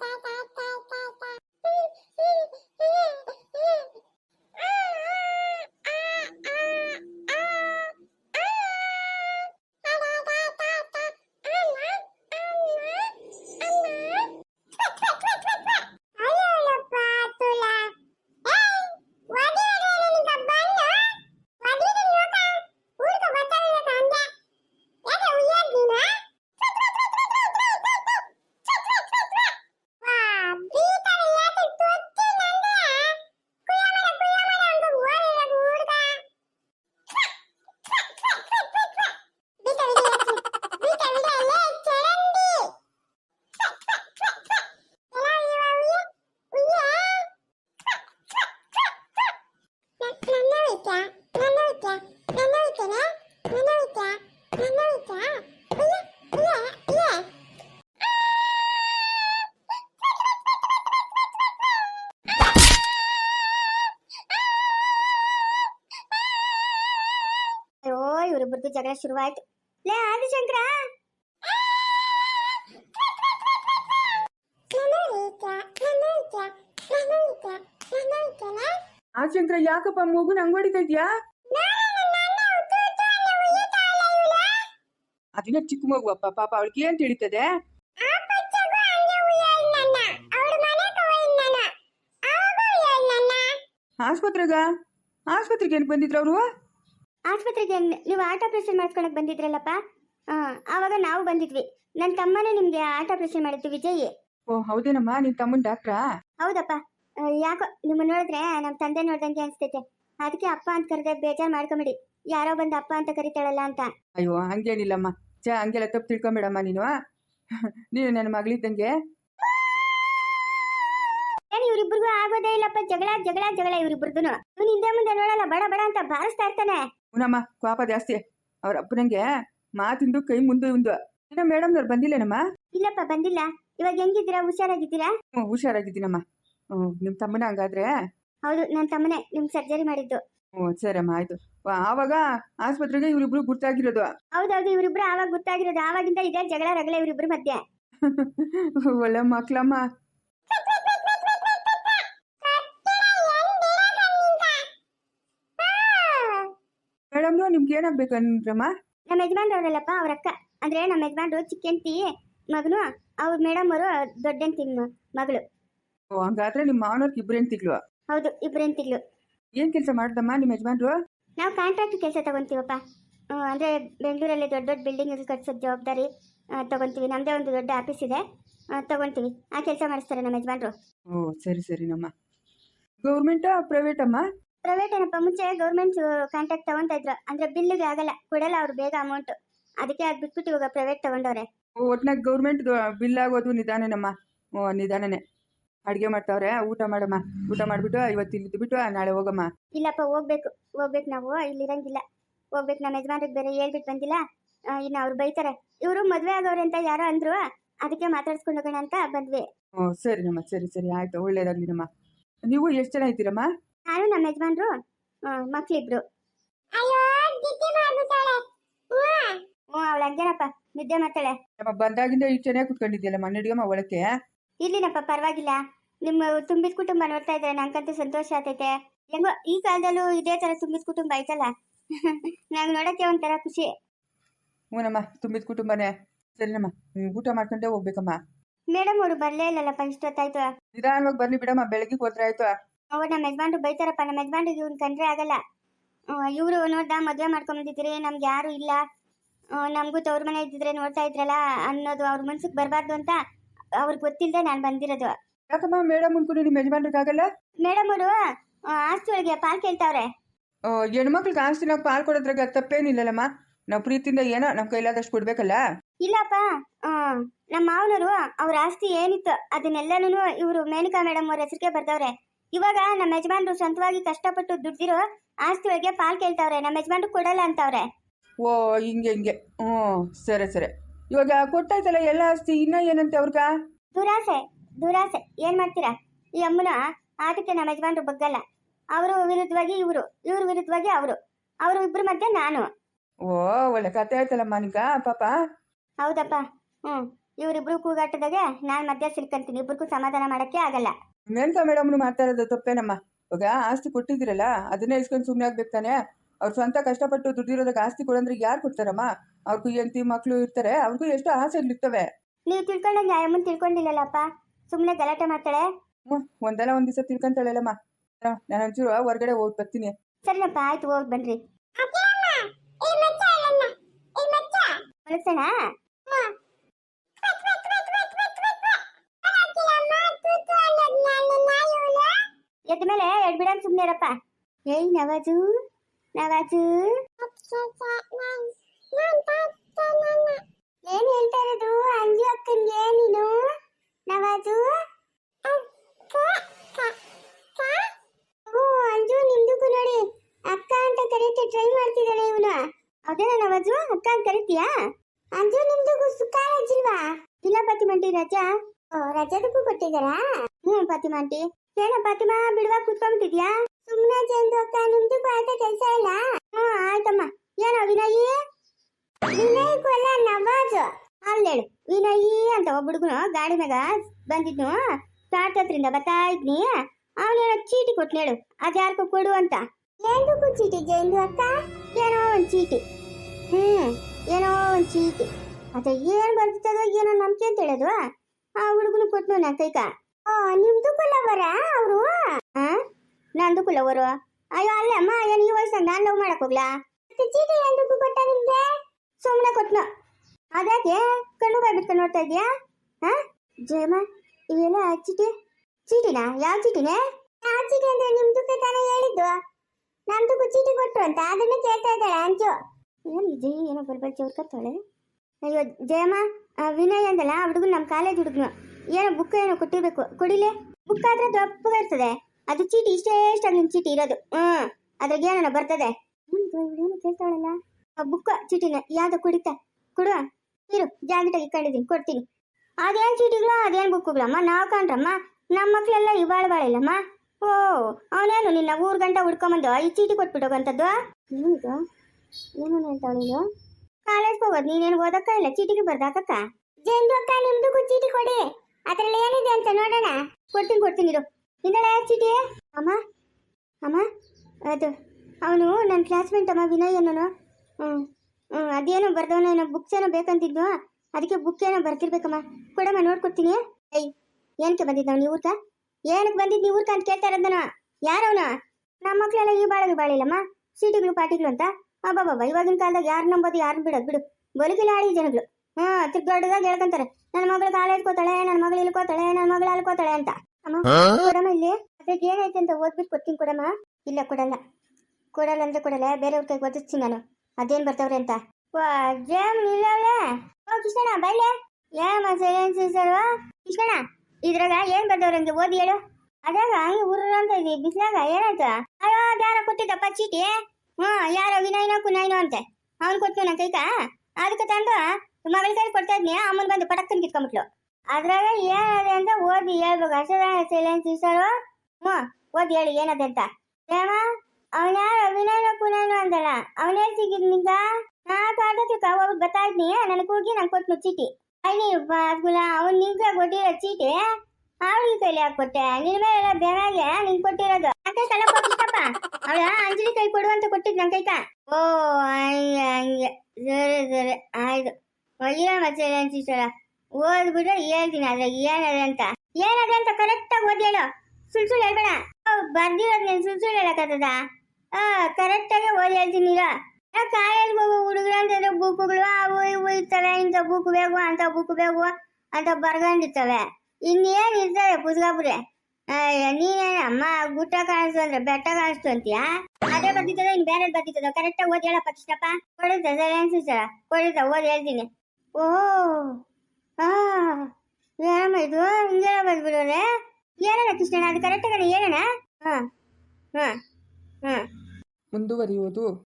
ಅಯ್ಯೋ ಇವರಿಬ್ಬರದು ಜಗಳ ಶುರುವಾಯ್ತು. ಲೇ, ಆದಿಶಂಕರ! ಆ ಯಾಕಪ್ಪ ಯಾಕಪ್ಪ ಮಗುನ ನಂಗೋಡಿತಾ ಇದ್ಯಾ ಅದಿನ ಚಿಕ್ಕ ಮಗು ಅಪ್ಪ ಪಾಪ ಅವಳಿಗೆ ಏನ್ ತಿಳಿತದೆ? ಆಸ್ಪತ್ರೆಗ? ಆಸ್ಪತ್ರೆಗೆ ಏನ್ ಬಂದಿದ್ರು ಅವರು? ಆಸ್ಪತ್ರೆಗೆ ನೀವು ಆರ್ಟ್ ಆಪರೇಷನ್ ಮಾಡಿಸ್ಕೊಳಕ್ ಬಂದಿದ್ರಲ್ಲಪ್ಪ? ಹಾ ಆವಾಗ ನಾವು ಬಂದಿದ್ವಿ. ನನ್ನ ತಮ್ಮನೇ ನಿಮ್ಗೆ ಆರ್ಟ್ ಆಪರೇಷನ್ ಮಾಡಿದ್ದು ವಿಜಯ್. ಓ ಹೌದೇನಮ್ಮ? ನಿನ್ ತಮ್ಮನ್ ಡಾಕ್ಟ್ರಾ ಹೌದಪ್ಪ. ಆ, ಯಾಕೋ ನಿಮ್ಮ ನೋಡಿದ್ರೆ ನಮ್ಮ ತಂದೆ ನೋಡ್ದಂಗೆ ಅನ್ಸ್ತೈತೆ. ಅದಕ್ಕೆ ಅಪ್ಪ ಅಂತ ಕರೆದೆ ಬೇಜಾರು ಮಾಡ್ಕೊಂಬಿಡಿ. ಯಾರೋ ಬಂದು ಅಪ್ಪ ಅಂತ ಕರಿತಾಳಲ್ಲ ಅಂತ. ಅಯ್ಯೋ ಹಂಗೇನಿಲ್ಲಮ್ಮ. ಚ ಹಂಗೆಲ್ಲ ತಪ್ಪು ತಿಳ್ಕೊಂಬೇಡಮ್ಮ ನೀನು. ನೀನು ನನ್ನ ಮಗಳಿದ್ದಂಗೆ. ಏನ್ ಇವ್ರಿಬ್ರಿಗೂ ಆಗೋದೇ ಇಲ್ಲಪ್ಪ. ಜಗಳ ಜಗಳ ಜಗಳ ಇವ್ರಿಬ್ರದ್ದು ಇವ್ನು ಹಿಂದೆ ಮುಂದೆ ನೋಡಲ್ಲ ಬಡ ಬಡ ಅಂತ ಬಾರಿಸ್ತಾ ಇರ್ತಾನೆ. ಉನಮ್ಮ ಕೋಪ ಜಾಸ್ತಿ. ಅವ್ರ ಅಪ್ಪನಂಗೆ ಮಾತಿಂದು ಕೈ ಮುಂದೆ ಒಂದು ಇನ್ನ ಮೇಡಮ್ನವ್ರು ಬಂದಿಲ್ಲೇನಮ್ಮ? ಇಲ್ಲಪ್ಪ ಬಂದಿಲ್ಲ. ಇವಾಗ ಹೆಂಗಿದ್ದೀರಾ? ಹುಷಾರಾಗಿದ್ದೀರಾ? ಹ್ಞೂ ಹುಷಾರಾಗಿದ್ದೀನಮ್ಮ. ಹ್ಞೂ ನಿಮ್ಮ ತಮ್ಮನ ಹಂಗಾದ್ರೆ? ಹೌದು ನನ್ನ ತಮ್ಮನೇ ನಿಮ್ ಸರ್ಜರಿ ಮಾಡಿದ್ದು. ಹ್ಞೂ ಸರಮ್ಮ ಆಯ್ತು. ಆವಾಗ ಆಸ್ಪತ್ರೆಗೆ ಇವರಿಬ್ರು ಗುರ್ತಾಗಿರೋದು. ಹೌದೌದು ಇವರಿಬ್ರು ಆವಾಗ ಗೊತ್ತಾಗಿರೋದು ಆವಾಗಿಂದ ಇದೇ ಜಗಳ ರಗಳ ಇವರಿಬ್ರು ಮಧ್ಯೆ. ಒಳ್ಳೆ ಮಕ್ಳಮ್ಮ. ಮೇಡಮ್ನು ನಿಮ್ಗೆ ಏನಾಗ್ಬೇಕಂದ್ರಮ್ಮ ನಮ್ಮ ಯಜಮಾನ್ರವ್ರಲ್ಲಪ್ಪ ಅವ್ರ ಅಕ್ಕ. ಅಂದ್ರೆ ನಮ್ಮ ಯಜಮಾನ್ರು ಚಿಕ್ಕಂತಿ ಮಗನು ಅವ್ರ ಮೇಡಮ್ ಅವರು ದೊಡ್ಡಂತಿ ಮಗಳು. ಓ ಹಂಗಾದ್ರೆ ನಿಮ್ಮ ಮಾವನವ್ರಿಗೆ ಇಬ್ರು ಹೆಂಡ್ತಿಗ್ಳು? ಹೌದು ಇಬ್ಬರಂತಿಗಳು ಏನ್ ಕೆಲಸ ಮಾಡ್ದಮ್ಮ ನಿಮ್ಮ ಯಜಮಾನ್ರು? ನಾವು ಕಾಂಟ್ರಾಕ್ಟ್ ಕೆಲಸ ತಗೊಂತೀವಪ್ಪ. ಅಂದ್ರೆ ಬೆಂಗಳೂರಲ್ಲಿ ದೊಡ್ಡ ದೊಡ್ಡ ಬಿಲ್ಡಿಂಗ್ ಕಟ್ಸೋದು ಜವಾಬ್ದಾರಿ ತಗೊಂತೀವಿ. ನಮ್ಮದೇ ಒಂದು ದೊಡ್ಡ ಆಫೀಸ್ ಇದೆ. ತಗೊಂತೀವಿ. ಆ ಕೆಲಸ ಮಾಡಿಸ್ತಾರೆ ನಮ್ಮ ಯಜಮಾನ್ರು. ಓ ಸರಿ ನಮ್ಮ. ಗೌರ್ಮೆಂಟಾ ಪ್ರೈವೇಟ್ ಅಮ್ಮ? ಪ್ರೈವೇಟ್ ಏನಪ್ಪ ಮುಂಚೆ ಗೌರ್ಮೆಂಟ್ ಕಾಂಟ್ರಾಕ್ಟ್ ತಗೊಂತಾ ಇದ್ರು. ಅಂದ್ರೆ ಬಿಲ್ಗೆ ಆಗಲ್ಲ ಕೊಡಲ್ಲ ಅವ್ರು ಬೇಗ ಅಮೌಂಟ್ ಅದಕ್ಕೆ ಅದು ಬಿಟ್ಬಿಟ್ಟು ಇವಾಗ ಪ್ರೈವೇಟ್ ತಗೊಂಡವ್ರೆ. ಓ ಒಟ್ನಾಗ ಗೌರ್ಮೆಂಟ್ ಬಿಲ್ ಆಗೋದು ನಿಧಾನನಮ್ಮ. ಓ ನಿಧಾನನೇ. ಅಡುಗೆ ಮಾಡ್ತಾವ್ರೆ ಊಟ ಮಾಡಮ್ಮ. ಊಟ ಮಾಡಿಬಿಟ್ಟು ಇವತ್ತು ಇಲ್ಲಿದ್ದು ಬಿಟ್ಟು ನಾಳೆ ಹೋಗಮ್ಮ. ಇಲ್ಲಪ್ಪ ಹೋಗ್ಬೇಕು. ಹೋಗ್ಬೇಕು ನಾವು ಇಲ್ಲಿ ಇರಂಗಿಲ್ಲ. ಹೋಗ್ಬೇಕು ನಮ್ಮ ಯಜಮಾನ್ರಿಗೆ ಬೇರೆ ಹೇಳ್ಬಿಟ್ಟು ಬಂದಿಲ್ಲ. ಇನ್ನು ಅವ್ರು ಬೈತಾರೆ. ಇವರು ಮದುವೆ ಆಗೋರೆ ಅಂತ ಯಾರೋ ಅಂದ್ರು ಅದಕ್ಕೆ ಮಾತಾಡ್ಸ್ಕೊಂಡು ಹೋಗೋಣ ಅಂತ ಬಂದ್ವಿ. ಓ ಸರಿನಮ್ಮ ಸರಿ ಸರಿ ಆಯ್ತು. ಒಳ್ಳೇದಾಗ್ಲಿನಮ್ಮ ನೀವು ಎಷ್ಟು ಜನ ಇದ್ದೀರಮ್ಮ? ನಾನು ನಮ್ಮ ಯಜಮಾನ್ರು? ಆ, ಮಕ್ಳಿಬ್ರು. ಹ್ಞೂ ಅವಳು ಹಂಗೇನಪ್ಪ ನಿದ್ದೆ ಮಾಡ್ತಾಳೆ. ಅಮ್ಮ ಬಂದಾಗಿಂದ ಈ ಚೆನ್ನಾಗಿ ಕುತ್ಕೊಂಡಿದ್ಯಲ್ಲಮ್ಮ ನಡಿಯಮ್ಮ ಒಳಕ್ಕೆ ಇರ್ಲಿನಪ್ಪ ಪರವಾಗಿಲ್ಲ. ನಿಮ್ಮ ತುಂಬಿದ ಕುಟುಂಬ ನೋಡ್ತಾ ಇದ್ರೆ ನಂಗಂತೂ ಸಂತೋಷ ಆತೈತೆ ಹೆಂಗೋ ಈ ಕಾಲದಲ್ಲೂ ಇದೇ ತರ ತುಂಬಿದ ಕುಟುಂಬ ಐತಲ್ಲ ನಂಗೆ ನೋಡಕ್ಕೆ ಒಂಥರ ಖುಷಿ. ಹ್ಞೂನಮ್ಮ ತುಂಬಿದ ಕುಟುಂಬನೇ. ಸರಿನಮ್ಮ ನೀವು ಊಟ ಮಾಡ್ಕೊಂಡೇ ಹೋಗ್ಬೇಕಮ್ಮ. ಮೇಡಮ್ ಅವರು ಬರಲೇ ಇಲ್ಲಲ್ಲಪ್ಪ ಇಷ್ಟೊತ್ತಾಯ್ತು. ನಿಧಾನವಾಗಿ ಬರ್ಲಿ ಬಿಡಮ್ಮ ಬೆಳಗ್ಗೆ ಹೋದ್ರೆ ಆಯ್ತು ಅವ್ರು ನಮ್ಮ ಯಜಮಾನ್ರು ಬೈತಾರಪ್ಪ ನಮ್ಮ ಯಜಮಾನ್ರಿಗೆ ಇವ್ನ ಕಂಡ್ರೆ ಆಗಲ್ಲ. ಇವರು ನೋಡ್ದ ಮದುವೆ ಮಾಡ್ಕೊಂಡಿದ್ರೆ ನಮ್ಗೆ ಯಾರು ಇಲ್ಲ. ನಮಗೂ ತವ್ರ ಮನೆ ಇದ್ದಿದ್ರೆ ನೋಡ್ತಾ ಇದ್ರಲ್ಲ ಅನ್ನೋದು ಅವ್ರ ಮನ್ಸಿಗೆ ಬರಬಾರ್ದು ಅಂತ ಅವ್ರಿಗೆ ಗೊತ್ತಿಲ್ಲದೆ ನಾನು ಬಂದಿರೋದು. ಯಾಕಮ್ಮ ಮೇಡಮ್ ಅನ್ಕೊಂಡು ನಿಮ್ಮ ಯಜಮಾನ್ರಿಗಾಗಲ್ಲ ಮೇಡಮ್ ಅವರು ಆಸ್ತಿ ಒಳಗೆ ಪಾಲ್ ಕೇಳ್ತಾವ್ರೆ. ಹೆಣ್ಮಕ್ಳಿಗೆ ಆಸ್ತಿ ನಾವು ಪಾಲ್ ಕೊಡೋದ್ರಾಗ ತಪ್ಪೇನಿಲ್ಲಲ್ಲಮ್ಮ? ನಾವು ಪ್ರೀತಿಯಿಂದ ಏನೋ ನಮ್ಮ ಕೈಲಾದಷ್ಟು ಕೊಡ್ಬೇಕಲ್ಲ? ಇಲ್ಲಪ್ಪ ನಮ್ಮ ಮಾವನವರು ಅವ್ರ ಆಸ್ತಿ ಏನಿತ್ತು ಅದನ್ನೆಲ್ಲನೂ ಇವರು ಮೇನಕಾ ಮೇಡಮ್ ಅವ್ರ ಹೆಸರಿಗೆ ಬರ್ದವ್ರೆ. ಇವಾಗ ನಮ್ಮ ಯಜಮಾನ್ರು ಸ್ವಂತವಾಗಿ ಕಷ್ಟಪಟ್ಟು ದುಡ್ದಿರೋ ಆಸ್ತಿ ಒಳಗೆ ಪಾಲ್ ಕೇಳ್ತಾವ್ರೆ ನಮ್ಮ ಯಜಮಾನ್ರು ಕೊಡಲ್ಲ ಅಂತವ್ರೆ. ಓ ಹಿಂಗೆ ಹಿಂಗೆ. ಹ್ಞೂ ಸರಿ ಸರಿ. ಇವಾಗ ಕೊಟ್ಟಾಯ್ತಲ್ಲ ಎಲ್ಲ ಆಸ್ತಿ ಇನ್ನ ಏನಂತೆ ಅವ್ರಗ? ದುರಾಸೆ ದುರಾಸೆ. ಏನ್ ಮಾಡ್ತೀರಾ? ಈ ಅಮ್ಮನ ಆಟಕ್ಕೆ ನಮ್ಮ ಯಜಮಾನ್ರು ಬಗ್ಗಲ್ಲ. ಅವರು ವಿರುದ್ಧವಾಗಿ ಇವರು ಇವ್ರ ವಿರುದ್ಧವಾಗಿ ಅವರು. ಅವರು ಇಬ್ರು ಮಧ್ಯೆ ನಾನು. ಓ ಒಳ್ಳೆ ಕತೆ ಆಯ್ತಲ್ಲ ಮಾನಿಕ ಪಾಪ. ಹೌದಪ್ಪ. ಹ್ಮ್ ಇವರಿಬ್ರು ಕೂಗಾಟದಾಗೆ ನಾನು ಮಧ್ಯ ಸಿಲ್ಕಂತೀನಿ ಇಬ್ರಿಗೂ ಸಮಾಧಾನ ಮಾಡಕ್ಕೆ ಆಗಲ್ಲ. ನೇನ್ಕ ಮೇಡಮ್ನು ಮಾತಾಡೋದು ಇರೋದು ತಪ್ಪೇನಮ್ಮ. ಇವಾಗ ಆಸ್ತಿ ಕೊಟ್ಟಿದ್ದೀರಲ್ಲ ಅದನ್ನೇ ಇಸ್ಕೊಂಡು ಸುಮ್ಮನೆ ಆಗ್ಬೇಕು ತಾನೆ? ಅವ್ರು ಸ್ವಂತ ಕಷ್ಟಪಟ್ಟು ದುಡ್ಡಿರೋದಕ್ಕೆ ಆಸ್ತಿ ಕೊಡಂದ್ರೆ ಯಾರು ಕೊಡ್ತಾರಮ್ಮ? ಅವ್ರಿಗೂ ಎಂತಿ ಮಕ್ಕಳು ಇರ್ತಾರೆ ಅವ್ರಿಗೂ ಎಷ್ಟು ಆಸೆಗಳಿರ್ತವೆ ನೀವು ತಿಳ್ಕೊಂಡ ಅಮ್ಮನ್ ತಿಳ್ಕೊಂಡಿಲ್ಲಲ್ಲಪ್ಪ? ಸುಮ್ಮನೆ ಗಲಾಟೆ ಮಾಡ್ತಾಳೆ? ಹ್ಞೂ ಒಂದಲ್ಲ ಒಂದ್ ದಿವಸ ತಿಳ್ಕೊಂತಾಳಲ್ಲಮ್ಮ ನಾನು ಒಂಚೂರು ಹೊರಗಡೆ ಹೋಗಿ ಬರ್ತೀನಿ. ಸರಿನಪ್ಪ ಆಯ್ತು ಹೋಗಿ ಬನ್ರಿ. ಮಲಗ್ಸೋಣ ಎದ್ದ ಮೇಲೆ ಎಡ್ ಬಿಡಂಗ್ ಸುಮ್ಮನೆ ಇರಪ್ಪ ಏಯ್ ನವಾಜು ನವಾಜು. ಏನ್ ಹೇಳ್ತಾ ಇರೋದು? ಅಂಜು ಅಕ್ಕನ್ಗೆ ನೀನು? ನವಾಜು? ಓ, ಅಂಜು ನಿಮ್ದಕ್ಕೂ ನೋಡಿ. ಅಕ್ಕ ಅಂತ ಕರೀತಿ ಟ್ರೈ ಮಾಡ್ತಿದ್ದಾನೆ ಇವನು. ಅದೇನ ನವಾಜು? ಅಕ್ಕ ಅಂತ ಕರಿತೀಯಾ? ಅಂಜು ನಿಮ್ದು ಕಾಲೇಜ್ ಇಲ್ವಾ? ಇಲ್ಲ ಮಂಟಿ ರಜಾ. ಓ, ರಜಾದಕ್ಕೂ ಕೊಟ್ಟಿದ್ದಾರಾ? ಪತಿ ಫಾತಿಮಂಟಿ ಏನ ಫಾತಿಮಾ ಬಿಡುವಾಗ ಕುತ್ಕೊಂಡ್ಬಿಟ್ಟಿದ್ಯಾ ಸುಮ್ಮನೆ ಜಂದು ಅಕ್ಕ ನಿಮ್ದು ಆಯ್ತಾ ಕೆಲಸ ಇಲ್ಲ? ಹ್ಞೂ ಆಯ್ತಮ್ಮ. ಏನೋ ವಿನಯಿ? ವಿನಯ್ ಕೊಲ್ಲ ನವಾಜ್. ಅಲ್ಲೇಳು ವಿನಯಿ ಅಂತ ಒಬ್ಬ ಹುಡುಗನು ಗಾಡಿ ಮ್ಯಾಗ ಬಂದಿದ್ನು. ತಾಟ್ ಹತ್ರಿಂದ ಬರ್ತಾ ಇದ್ನಿ. ಅವನೇನೋ ಚೀಟಿ ಕೊಟ್ನೇಳು ಅದ್ಯಾರ್ಕೋ ಕೊಡು ಅಂತ. ಎಂದಕ್ಕೂ ಚೀಟಿ ಜೈಂದು ಅಕ್ಕ ಏನೋ ಒಂದು ಚೀಟಿ. ಹ್ಮ್ ಏನೋ ಒಂದು ಚೀಟಿ. ಅದ ಏನು ಬರ್ತಿತ್ತದೋ ಏನೋ ನಂಬಿಕೆ ಅಂತ ಹೇಳೋದು? ಆ ಹುಡುಗನು ಕೊಟ್ನು ನನ್ನ ಕೈಕ ನಿಮ್ದು ಕುಲವರ ಅವರು? ನಂದು ಕುಲವರು ಅಯ್ಯೋ ಅಲ್ಲ ಅಮ್ಮ ಏನು ಈ ವಯಸ್ಸಾಗ ನಾನು ಲವ್ ಮಾಡಕ್ ಹೋಗ್ಲಾ? ಚೀಟಿ ಎಂದಕ್ಕೂ ಕೊಟ್ಟ ನಿಮ್ಗೆ? ಸುಮ್ಮನೆ ಕೊಟ್ನು ಅದ್ಯಾಕೆ? ಕಣ್ಣು ಬಾಯ್ ನೋಡ್ತಾ ಇದೀಯಾ? ಹಾ ಜಯಮ್ಮ ಇವೆಲ್ಲ ಚೀಟಿ? ಚೀಟಿನಾ? ಯಾವ ಚೀಟಿನೇ? ಯಾವ ಚೀಟಿ ಅಂದ್ರೆ ನಿಮ್ದು ತಾನೇ ಹೇಳಿದ್ದು? ನಮ್ದು ಚೀಟಿ ಕೊಟ್ರು ಅಂತ ಅದನ್ನ ಕೇಳ್ತಾ ಇದ್ದಾಳೆ, ಅಂಚು. ಏನು ಜೈ ಏನೋ ಬರ್ಬರ್ ಚೌರ್ಕತ್ತಾಳೆ ಅಯ್ಯೋ, ಜಯಮ್ಮ ವಿನಯ್ ಅಂದಲ್ಲ, ಆ ನಮ್ಮ ಕಾಲೇಜ್ ಹುಡುಗನು. ಏನೋ ಬುಕ್ ಏನೋ ಕೊಟ್ಟಿರ್ಬೇಕು. ಕೊಡಿಲೆ? ಬುಕ್ ಆದ್ರೆ ದೊಡ್ಡ ಇರ್ತದೆ. ಅದು ಚೀಟಿ, ಇಷ್ಟೇ ಇಷ್ಟಾಗಿ ಚೀಟಿ ಇರೋದು. ಹ್ಮ್, ಅದ್ರಾಗ ಏನೋ ಬರ್ತದೆ. ಏನು ಕೇಳ್ತಾಳಲ್ಲ? ಬುಕ್ ಚೀಟಿನ ಯಾವ್ದು ಕುಡಿತ ಕೊಡು ಇರು ಜಾಗ್ರತೆ ಕಂಡಿದೀನಿ ಕೊಡ್ತೀನಿ. ಅದೇನ್ ಚೀಟಿಗಳ, ಅದೇನ್ ಬುಕ್ಗಳಮ್ಮ ನಾವು ಕಾಣ್ರಮ್ಮ? ನಮ್ಮ ಮಕ್ಳೆಲ್ಲ ಇವಾಳ ಬಾಳಿಲ್ಲಮ್ಮ ಓ, ಅವನೇನು ನಿನ್ನ ಊರ್ ಗಂಟೆ ಹುಡ್ಕೊಂಬಂದು ಈ ಚೀಟಿ ಕೊಟ್ಬಿಟ್ಟೋಗಂತದ್ದು ಏನಿದು ಏನು ಹೇಳ್ತಾಳೆ ಇದು ಕಾಲೇಜ್ಗೆ ಹೋಗೋದು ನೀನೇನು ಓದಕ್ಕ ಇಲ್ಲ? ಚೀಟಿಗೆ ಬರ್ದಾಕಕ್ಕ? ಜಂದು ಅಕ್ಕ, ನಿಮ್ದು ಚೀಟಿ ಕೊಡಿ. ಅದ್ರಲ್ಲಿ ಏನಿದೆ ಅಂತ ನೋಡೋಣ. ಕೊಡ್ತೀನಿ ಕೊಡ್ತೀನಿ ಇರು. ಇಂದಳೆ ಚೀಟಿ? ಅಮ್ಮ? ಅಮ್ಮ? ಅದು, ಅವನು ನನ್ನ ಕ್ಲಾಸ್ಮೇಟ್ ಅಮ್ಮ ವಿನಯ್ ಏನೋ ಹ್ಞೂ ಹ್ಞೂ ಅದೇನೋ ಬರ್ದವನೇನೋ ಬುಕ್ಸ್ ಏನೋ ಬೇಕಂತಿದ್ನು ಅದಕ್ಕೆ ಬುಕ್ ಏನೋ ಬರ್ತಿರ್ಬೇಕಮ್ಮ ಕೊಡಮ್ಮ, ನೋಡ್ಕೊಡ್ತೀನಿ. ಐ ಏನಕ್ಕೆ ಬಂದಿದ್ದ ನೀವು ಇವ್ರಕ ಏನಕ್ಕೆ ಬಂದಿದ್ದು ನೀವು ಊರ್ಕ ಅಂತ ಕೇಳ್ತಾ ಇರೋದನ ಯಾರವನು ನಮ್ಮ ಮಕ್ಕಳೆಲ್ಲ ಈ ಬಾಳಿಗೆ ಬಾಳಿಲ್ಲಮ್ಮ ಸೀಟಿಗಳು ಪಾಟಿಗಳು ಅಂತ. ಅಬ್ಬಬ್ಬ ಇವಾಗಿನ ಕಾಲದಾಗ ಯಾರು ನಂಬೋದು ಯಾರನ್ನ ಬಿಡೋದು ಬಿಡು. ಬದುಕಿಲ್ಲ ಆಳಿ ಜನಗಳು. ಹಾ ತಿರ್ಗಾಡ್ದಾಗ ಹೇಳ್ಕೊಂತಾರೆ. ನನ್ನ ಮಗಳು ಕಾಲೇಜ್ ಕೋತಾಳೆ ನನ್ನ ಮಗಳು ಇಲ್ಕೋತಾಳೆ ನನ್ನ ಮಗಳು ಅಲ್ಕೋತಾಳೆ ಅಂತ. ಅಮ್ಮ ಕೊಡಮ್ಮ ಇಲ್ಲಿ. ಅದಕ್ಕೆ ಏನೈತೆ ಅಂತ ಓದ್ಬಿಟ್ಟು ಕೊಡ್ತೀನಿ ಕೊಡಮ್ಮ. ಇಲ್ಲ ಕೊಡಲ್ಲ. ಕೊಡಲ್ಲ ಅಂದ್ರೆ ಕೊಡಲ್ಲ ಬೇರೆಯವ್ರ ಕೈಗೆ ಓದಿಸ್ತೀನಿ ನಾನು. ಅದೇನ್ ಬರ್ತವ್ರೆ ಅಂತ. ಓ ಜೇಮ್ ಇಲ್ಲವಳೆ. ಓ ಕೃಷ್ಣ ಬೈಲೆ. ಏಮ ಸೈಲೆನ್ಸ್ ಸರ್. ಕೃಷ್ಣ ಇದ್ರಾಗ ಏನ್ ಬರ್ದವ್ರೆ ಹಂಗೆ ಓದಿ ಹೇಳು. ಅದಾಗ ಹಂಗೆ ಉರ್ರ ಅಂತ ಇದೆ ಬಿಸ್ಲಾಗ ಏನಾಯ್ತು? ಅಯ್ಯೋ ಯಾರೋ ಕೊಟ್ಟಿದ್ದಪ್ಪ ಚೀಟಿ. ಹ್ಞೂ ಯಾರೋ ವಿನಯ್ನೋ ಕುನಾಯ್ನೋ ಅಂತೆ. ಅವ್ನು ಕೊಟ್ಟು ನನ್ನ ಕೈಕ? ಅದಕ್ಕೆ ತಂದು ಮಗಳ ಕೈ ಕೊಡ್ತಾ ಇದ್ನಿ ಅಮ್ಮನ ಬಂದು ಪಟಕ್ಕನ್ ಕಿತ್ಕೊಂಡ್ಬಿಟ್ಲು. ಅದ್ರಾಗ ಏನದೆ ಅಂತ ಓದಿ ಹೇಳ್ಬೇಕು. ಅಷ್ಟೇ ಸೈಲೆನ್ಸ್ ಸರ್ ಹ್ಞೂ ಓದಿ ಹೇಳಿ, ಏನದೆ ಅಂತ. ಏಮ ಅವನ ಯಾರು? ಅಭಿನಯನ ಕುನಯನ ಅಂದಲ್ಲ. ಅವನೇ ಸಿಗಿದ್ ನಿಂಗ? ನಾ ಕಾಟತ್ರಕ್ಕ ಹೋಗ್ಬಿಟ್ಟು ಬರ್ತಾ ಇದ್ನಿ. ನನಗೆ ಹೋಗಿ ನಂಗೆ ಕೊಟ್ಟು ಚೀಟಿ. ಅಯ್ಯ ಅದ್ಗುಲ ಅವ್ನು ನಿಂಗ ಕೊಟ್ಟಿರೋ ಚೀಟಿ, ಅವಳಿಗೆ ಕೈಲಿ ಹಾಕೊಟ್ಟೆ ನಿನ್ ಮೇಲೆಲ್ಲ ಬೆಳಗ್ಗೆ ನಿಂಗೆ ಕೊಟ್ಟಿರೋದು. ಅಂತ ಕೊಟ್ಟಿದ್ದಪ್ಪ ಅವಳ ಅಂಜಲಿ ಕೈ ಕೊಡು ಅಂತ ಕೊಟ್ಟಿದ್ ನನ್ನ ಕೈಕ ಓ ಹಂಗೆ. ಸರಿ ಸರಿ, ಆಯ್ತು. ಒಳ್ಳೆ ಮತ್ತೆ ಅನ್ಸಿಸಲ್ಲ ಓದ್ಬಿಟ್ರೆ ಹೇಳ್ತೀನಿ ಅದ್ರಾಗ ಏನದ ಅಂತ. ಏನದ ಅಂತ ಕರೆಕ್ಟಾಗಿ ಓದಿ ಹೇಳು. ಸುಳ್ ಸುಳ್ಳು ಹೇಳ್ಬೇಡ. ಬರ್ದಿರೋದು ನೀನು ಸುಳ್ ಸುಳ್ಳು ಹೇಳಕತ್ತದ ಆ ಕರೆಕ್ಟಾಗಿ ಓದಿ ಹೇಳ್ತೀನಿ ಇರೋ ಕಾಲೇಜ್ಗೆ ಹೋಗೋ ಹುಡುಗರು ಅಂತಂದ್ರೆ ಬುಕ್ಗಳು ಅವು ಇವು ಇರ್ತವೆ. ಇಂಥ ಬುಕ್ ಬೇಕು ಅಂತ ಬುಕ್ ಬೇಕು ಅಂತ ಬರ್ಕೊಂಡಿರ್ತವೆ. ಇನ್ನೇನು ಇರ್ತವೆ ಪುಸ್ತಕಪುರೆ ನೀನೇನ ಅಮ್ಮ ಗುಟ್ಟ ಕಾಣಿಸ್ತು ಅಂದ್ರೆ ಬೆಟ್ಟ ಕಾಣಿಸ್ತು ಅಂತೀಯಾ? ಅದೇ ಬರ್ತಿತ್ತದ ಇನ್ ಬೇರೆ ಬರ್ತಿತ್ತದ ಕರೆಕ್ಟಾಗಿ ಓದಿ ಹೇಳಪ್ಪ ಕೃಷ್ಣಪ್ಪ. ಕೊಡುತ್ತೆ ಸರಿ ಅನ್ಸಿಸ್ತಾರ ಕೊಡುತ್ತೆ ಓದಿ ಹೇಳ್ತೀನಿ. ಓಹೋ ಹಾ ಏನಮ್ಮ ಇದು? ಹಿಂಗೆಲ್ಲ ಬಂದ್ಬಿಡೋರೆ ಏನಣ್ಣ ಕೃಷ್ಣಣ್ಣ, ಅದು ಕರೆಕ್ಟಾಗಿ ಏನಣ್ಣ ಹಾಂ ಹಾಂ ಹಾಂ. ಮುಂದುವರಿಯುವುದು.